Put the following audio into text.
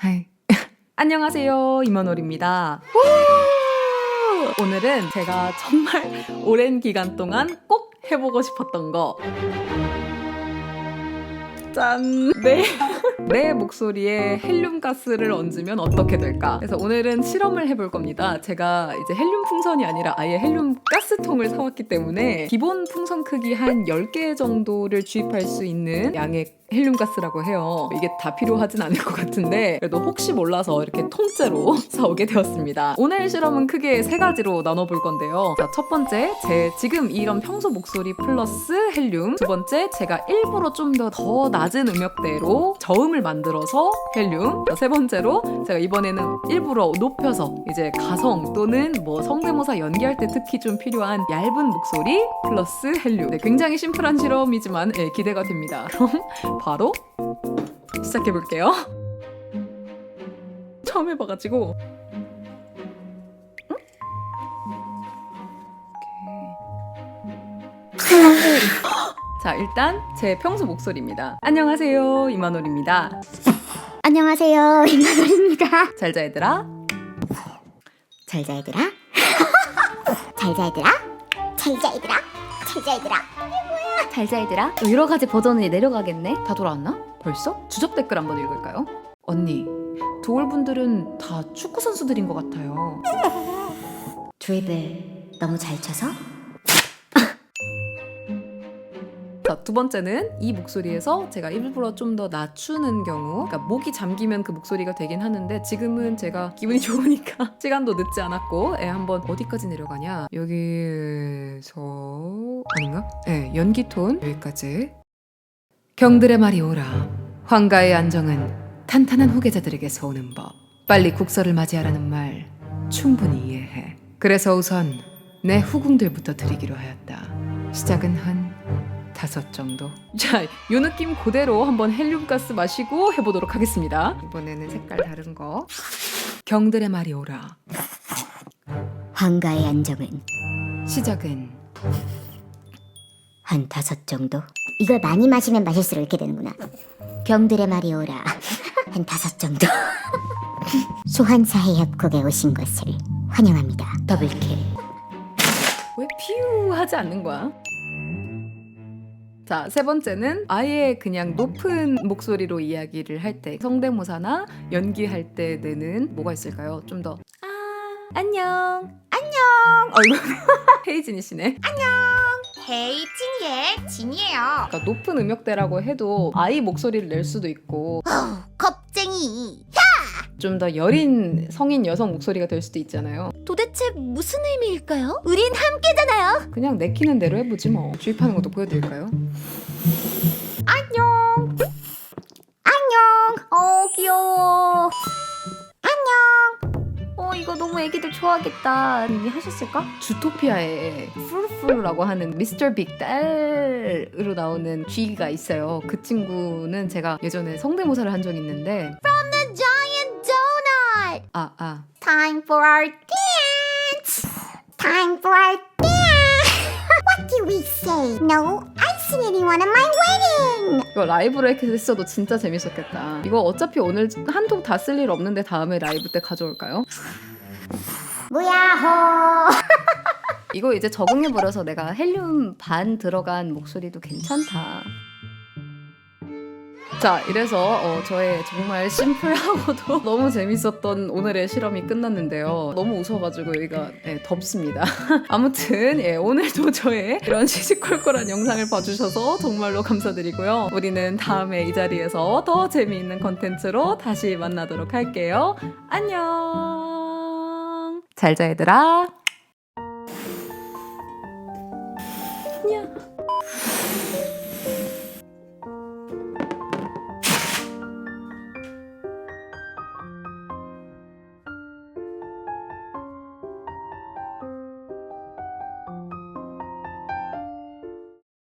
하이. 안녕하세요. 임원월입니다. 오늘은 제가 정말 오랜 기간 동안 꼭 해보고 싶었던 거. 짠! 네. 내 목소리에 헬륨 가스를 얹으면 어떻게 될까? 그래서 오늘은 실험을 해볼 겁니다. 제가 이제 헬륨 풍선이 아니라 아예 헬륨 가스통을 사왔기 때문에 기본 풍선 크기 한 10개 정도를 주입할 수 있는 양의 헬륨 가스라고 해요. 이게 다 필요하진 않을 것 같은데 그래도 혹시 몰라서 이렇게 통째로 사오게 되었습니다. 오늘 실험은 크게 세 가지로 나눠볼 건데요. 자, 첫 번째, 제 지금 이런 평소 목소리 플러스 헬륨. 두 번째, 제가 일부러 좀 더 더 낮은 음역대로 저음을 만들어서 헬륨. 자, 세 번째로, 제가 이번에는 일부러 높여서 이제 가성 또는 뭐 성대모사 연기할 때 특히 좀 필요한 얇은 목소리 플러스 헬륨. 네, 굉장히 심플한 실험이지만 예, 기대가 됩니다. 그럼 바로 시작해 볼게요. 처음 해봐가지고. 자, 일단 제 평소 목소리입니다. 안녕하세요. 이만월입니다. 안녕하세요 임마돌입니다 잘자 얘들아. 잘자 얘들아 잘자 얘들아 잘자 얘들아 잘자 얘들아 잘자 얘들아 여러 가지 버전이 내려가겠네 다 돌아왔나? 벌써? 주접 댓글 한번 읽을까요? 언니, 도울분들은 다 축구 선수들인 것 같아요. 드립을 너무 잘 쳐서 자, 두 번째는 이 목소리에서 제가 일부러 좀 더 낮추는 경우, 그러니까 목이 잠기면 그 목소리가 되긴 하는데 지금은 제가 기분이 좋으니까 시간도 늦지 않았고, 예, 한번 어디까지 내려가냐? 여기에서 아닌가? 예, 연기 톤 여기까지. 경들의 말이 오라. 황가의 안정은 탄탄한 후계자들에게서 오는 법. 빨리 국서를 맞이하라는 말 충분히 이해해. 그래서 우선 내 후궁들부터 드리기로 하였다. 시작은 한 다섯 정도. 자, 요 느낌 그대로 한번 헬륨가스 마시고 해보도록 하겠습니다. 이번에는 색깔 다른 거. 경들의 말이 오라. 황가의 안정은 시작은 한 다섯 정도 이걸 많이 마시면 마실수록 이렇게 되는구나 경들의 말이 오라 한 다섯 정도 소환사의 협곡에 오신 것을 환영합니다 더블킬 왜 피우 하지 않는 거야? 자, 세 번째는 아예 그냥 높은 목소리로 이야기를 할 때 성대모사나 연기할 때 내는 뭐가 있을까요? 좀 더 아, 안녕. 안녕. 어이구. 헤이진이시네. 헤이진이의 진이에요. 그러니까 높은 음역대라고 해도 아이 목소리를 낼 수도 있고 겁쟁이. 좀 더 여린 성인 여성 목소리가 될 수도 있잖아요. 도대체 무슨 의미일까요? 우린 함께잖아요. 그냥 내키는 대로 해보지 뭐. 주입하는 것도 보여드릴까요? 어 귀여워 안녕 어 이거 너무 애기들 좋아하겠다 이미 하셨을까? 주토피아에 풀풀라고 하는 미스터 빅 딸으로 나오는 쥐가 있어요. 그 친구는 제가 예전에 성대모사를 한 적이 있는데 Time for our dance. Time for our dance. What do we say? No, I seen anyone at my wedding. 이거 라이브로 이렇게 했어도 진짜 재밌었겠다. 이거 어차피 오늘 한 통 다 쓸 일 없는데 다음에 라이브 때 가져올까요? 무야호 이거 이제 적응해버려서 내가 헬륨 반 들어간 목소리도 괜찮다 자, 이래서 어, 저의 정말 심플하고도 너무 재밌었던 오늘의 실험이 끝났는데요. 너무 웃어가지고 여기가 예, 덥습니다. 아무튼 예, 오늘도 저의 이런 시시콜콜한 영상을 봐주셔서 정말로 감사드리고요. 우리는 다음에 이 자리에서 더 재미있는 컨텐츠로 다시 만나도록 할게요. 안녕. 잘 자 얘들아. 안녕.